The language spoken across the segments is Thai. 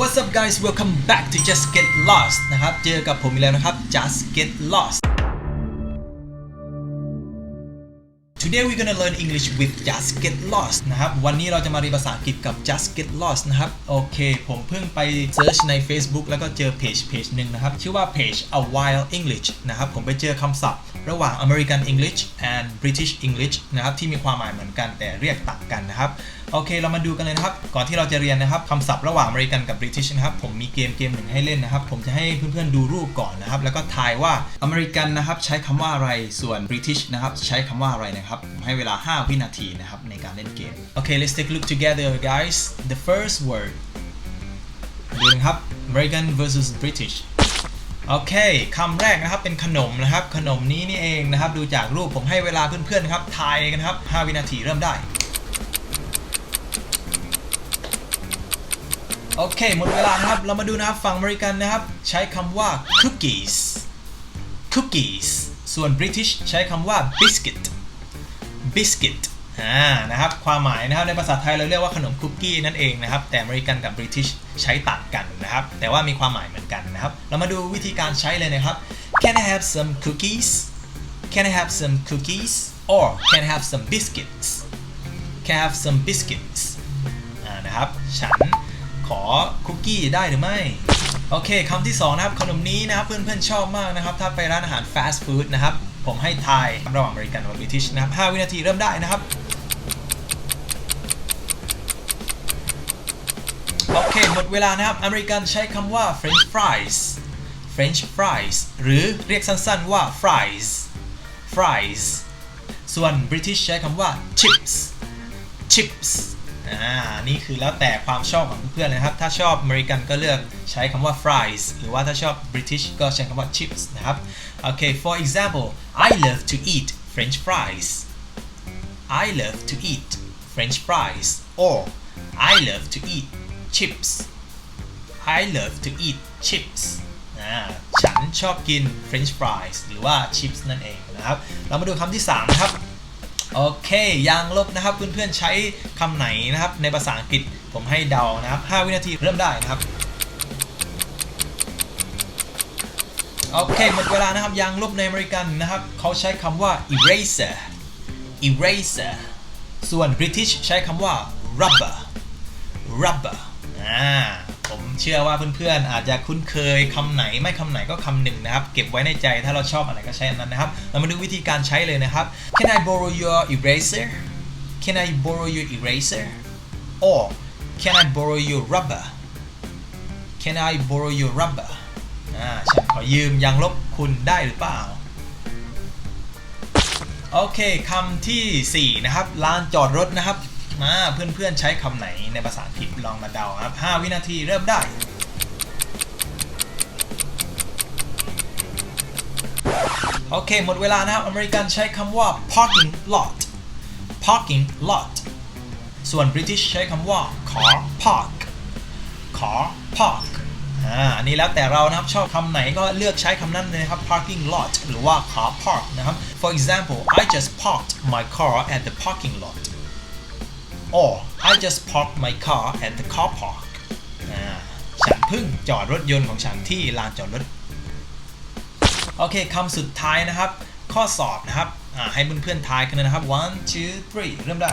What's up guys welcome back to Just Get Lost นะครับ เจอกับผมอีกแล้วนะครับ Just Get Lost Today we're gonna learn English with Just Get Lost นะครับ วันนี้เราจะมาเรียนภาษาอังกฤษกับ Just Get Lost นะครับ โอเค ผมเพิ่งไปเซิร์ชใน Facebook แล้วก็เจอเพจเพจหนึ่งนะครับ ชื่อว่าเพจ A While English นะครับ ผมไปเจอคำศัพท์ระหว่าง American English and British English นะครับ ที่มีความหมายเหมือนกันแต่เรียกต่างกันนะครับ โอเค เรามาดูกันเลยนะครับ ก่อนที่เราจะเรียนนะครับคำศัพท์ระหว่างอเมริกันกับ British นะครับ ผมมีเกมเกมหนึ่งให้เล่นนะครับ ผมจะให้เพื่อนๆดูรูปก่อนนะครับ แล้วก็ทายว่าอเมริกันนะครับใช้คำว่าอะไร ส่วน British นะครับใช้คำว่าอะไรนะครับ ผมให้เวลา 5 วินาทีนะครับในการเล่นเกม โอเค let's take a look together guys the first word ดูนะครับ American versus British โอเคคำแรกนะครับเป็นขนมนะครับ ขนมนี้นี่เองนะครับ ดูจากรูปผมให้เวลาเพื่อนๆนะครับทายกันครับ 5 วินาทีเริ่มได้ โอเค หมดเวลานะครับ เรามาดูนะครับฝั่งอเมริกันนะครับ ใช้คำว่า cookies cookies ส่วน British ใช้คำว่า biscuit biscuit อ่านะครับ ความหมายนะครับในภาษาไทยเราเรียกว่าขนมคุกกี้นั่นเองนะครับ แต่อเมริกันกับ British ใช้ต่างกันนะครับ แต่ว่ามีความหมายเหมือนกันนะครับ เรามาดูวิธีการใช้เลยนะครับ Can I have some cookies Can I have some cookies or Can I have some biscuits Can I have some biscuits อ่านะครับ ฉัน ขอคุกกี้ได้หรือไม่โอเคคำที่ 2 นะครับ ขนมนี้นะครับ เพื่อนๆ ชอบมากนะครับ ถ้าไปร้านอาหารฟาสต์ฟู้ดนะครับ ผมให้ทายระหว่างอเมริกันกับบริติชนะครับ 5 วินาทีเริ่มได้นะครับ โอเค หมดเวลานะครับ อเมริกันใช้คำว่า French fries French fries หรือเรียกสั้นๆว่า fries fries ส่วน British ใช้คำว่า chips chips อ่านี่คือแล้วแต่ความชอบของเพื่อนๆเลยนะครับ ถ้าชอบอเมริกันก็เลือกใช้คำว่า fries หรือว่าถ้าชอบ British ก็ใช้คำว่า chips นะครับ โอเค for example I love to eat French fries I love to eat French fries or I love to eat chips I love to eat chips ฉันชอบกิน French fries หรือว่า chips นั่นเองนะครับ เรามาดูคำที่3นะครับ โอเค ยางลบนะครับเพื่อนๆใช้คำไหนนะครับ ในภาษาอังกฤษผมให้เดานะครับ 5 วินาทีเริ่มได้นะครับ โอเค หมดเวลานะครับ ยางลบในอเมริกันนะครับ เขาใช้คำว่า eraser eraser ส่วน British ใช้คำว่า rubber rubber อ่า เชื่อว่าเพื่อนๆ อาจจะคุ้นเคยคำไหนไม่คำไหนก็คำหนึ่งนะครับ เก็บไว้ในใจถ้าเราชอบอะไรก็ใช้อันนั้นนะครับ เรามาดูวิธีการใช้เลยนะครับ Can I borrow your eraser Can I borrow your eraser or Can I borrow your rubber Can I borrow your rubber อ่าฉันขอยืมยางลบคุณได้หรือเปล่าโอเคคำทีสี่4 นะครับลานจอดรถนะครับ มาเพื่อนๆใช้คำไหนในภาษาอังกฤษลองมาเดาครับ 5 วินาทีเริ่มได้ โอเค หมดเวลานะครับ อเมริกันใช้คำว่า parking lot parking lot ส่วน British ใช้คำว่า car park car park อ่าอันนี้แล้วแต่เรานะครับ ชอบคำไหนก็เลือกใช้คำนั้นเลยครับ parking lot หรือว่า car park นะครับ for example I just parked my car at the parking lot or I just parked my car at the car park ฉันเพิ่งจอดรถยนต์ของฉันที่ลานจอดรถ โอเคคำสุดท้ายนะครับ ข้อสอบนะครับ ให้เพื่อนๆทายกันเลยนะครับ one two three เริ่มได้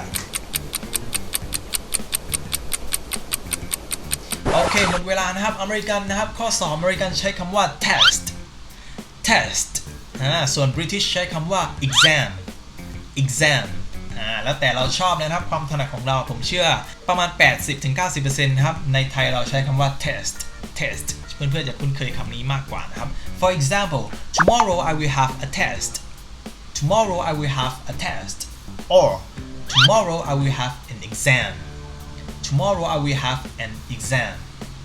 โอเค หมดเวลานะครับ อเมริกันนะครับ ข้อสอบอเมริกันใช้คำว่า test test ส่วน British ใช้คำว่า exam exam อ่าแล้วแต่เราชอบนะครับความถนัดของเราผมเชื่อประมาณ 80-90%นะครับในไทยเราใช้คำว่า test test เพื่อนๆจะคุ้นเคยคำนี้มากกว่านะครับ for example tomorrow I will have a test tomorrow I will have a test or tomorrow I will have an exam tomorrow I will have an exam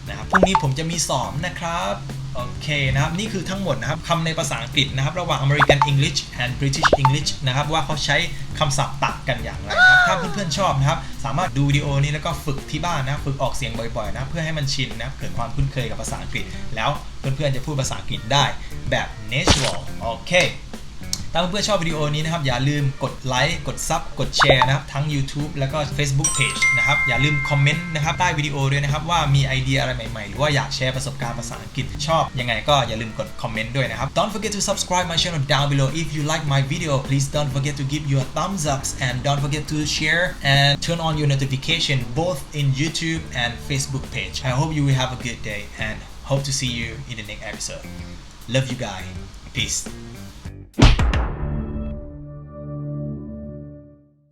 นะครับพรุ่งนี้ผมจะมีสอบนะครับ โอเคนะครับ นี่คือทั้งหมดนะครับคำในภาษาอังกฤษนะครับ ระหว่าง American English and British English นะครับ ว่าเขาใช้คำศัพท์ต่างกันอย่างไรนะครับ ถ้าเพื่อนๆชอบนะครับ สามารถดูวิดีโอนี้แล้วก็ฝึกที่บ้านนะฝึกออกเสียงบ่อยๆนะเพื่อให้มันชินนะเกิดความคุ้นเคยกับภาษาอังกฤษ แล้วเพื่อนๆจะพูดภาษาอังกฤษได้แบบ natural โอเค ถ้าเพื่อนๆชอบวิดีโอนี้นะครับ อย่าลืมกดไลค์กดซับกดแชร์นะครับ ทั้ง YouTube แล้วก็ Facebook Page นะครับ อย่าลืมคอมเมนต์นะครับใต้วิดีโอด้วยนะครับ ว่ามีไอเดียอะไรใหม่ๆ หรือว่าอยากแชร์ประสบการณ์ภาษาอังกฤษชอบ ยังไงก็อย่าลืมกดคอมเมนต์ด้วยนะครับ Don't forget to subscribe my channel down below if you like my video please don't forget to give your thumbs ups and don't forget to share and turn on your notification both in YouTube and Facebook page I hope you will have a good day and hope to see you in the next episode love you guys peace